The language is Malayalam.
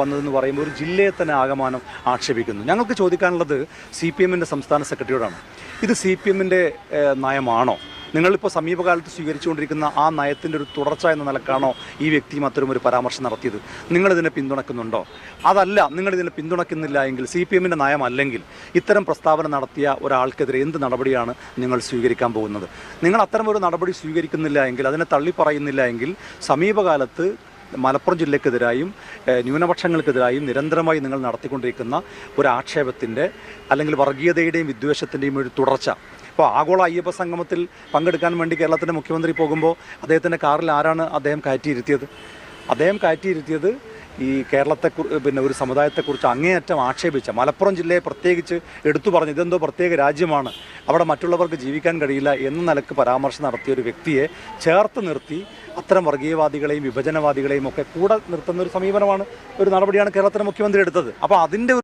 വന്നതെന്ന് പറയുമ്പോൾ ഒരു ജില്ലയെ തന്നെ ആകമാനം ആക്ഷേപിക്കുന്നു. ഞങ്ങൾക്ക് ചോദിക്കാനുള്ളത് സി പി എമ്മിന്റെ സംസ്ഥാന സെക്രട്ടറിയോടാണ്. ഇത് സി പി എമ്മിന്റെ നയമാണോ? നിങ്ങളിപ്പോൾ സമീപകാലത്ത് സ്വീകരിച്ചുകൊണ്ടിരിക്കുന്ന ആ നയത്തിന്റെ ഒരു തുടർച്ച എന്ന നിലക്കാണോ ഈ വ്യക്തിയും അത്തരം ഒരു പരാമർശം നടത്തിയത്? നിങ്ങളിതിനെ പിന്തുണക്കുന്നുണ്ടോ? അതല്ല നിങ്ങളിതിനെ പിന്തുണക്കുന്നില്ല എങ്കിൽ സി പി എമ്മിന്റെ നയമല്ലെങ്കിൽ ഇത്തരം പ്രസ്താവന നടത്തിയ ഒരാൾക്കെതിരെ എന്ത് നടപടിയാണ് നിങ്ങൾ സ്വീകരിക്കാൻ പോകുന്നത്? നിങ്ങൾ അത്തരം ഒരു നടപടി സ്വീകരിക്കുന്നില്ല എങ്കിൽ അതിനെ തള്ളിപ്പറയുന്നില്ല എങ്കിൽ സമീപകാലത്ത് മലപ്പുറം ജില്ലക്കെതിരായും ന്യൂനപക്ഷങ്ങൾക്കെതിരായും നിരന്തരമായി നിങ്ങൾ നടത്തിക്കൊണ്ടിരിക്കുന്ന ഒരു ആക്ഷേപത്തിന്റെ അല്ലെങ്കിൽ വർഗീയതയുടെയും വിദ്വേഷത്തിന്റെയും ഒരു തുടർച്ച. ഇപ്പോൾ ആഗോള അയ്യപ്പ സംഗമത്തിൽ പങ്കെടുക്കാൻ വേണ്ടി കേരളത്തിന്റെ മുഖ്യമന്ത്രി പോകുമ്പോൾ അദ്ദേഹത്തിന്റെ കാറിൽ ആരാണ് അദ്ദേഹം കയറ്റിയിരുത്തിയത്? അദ്ദേഹം കയറ്റിയിരുത്തിയത് ഈ കേരളത്തെ പിന്നെ ഒരു സമുദായത്തെക്കുറിച്ച് അങ്ങേയറ്റം ആക്ഷേപിച്ച മലപ്പുറം ജില്ലയെ പ്രത്യേകിച്ച് എടുത്തു പറഞ്ഞു ഇതെന്തോ പ്രത്യേക രാജ്യമാണ് അവിടെ മറ്റുള്ളവർക്ക് ജീവിക്കാൻ കഴിയില്ല എന്ന നിലയ്ക്ക് പരാമർശം നടത്തിയ ഒരു വ്യക്തിയെ ചേർത്ത് നിർത്തി അത്തരം വർഗീയവാദികളെയും വിഭജനവാദികളെയും ഒക്കെ കൂടെ നിർത്തുന്ന ഒരു സമീപനമാണ് ഒരു നടപടിയാണ് കേരളത്തിലെ മുഖ്യമന്ത്രി എടുത്തത്. അപ്പോൾ അതിന്റെ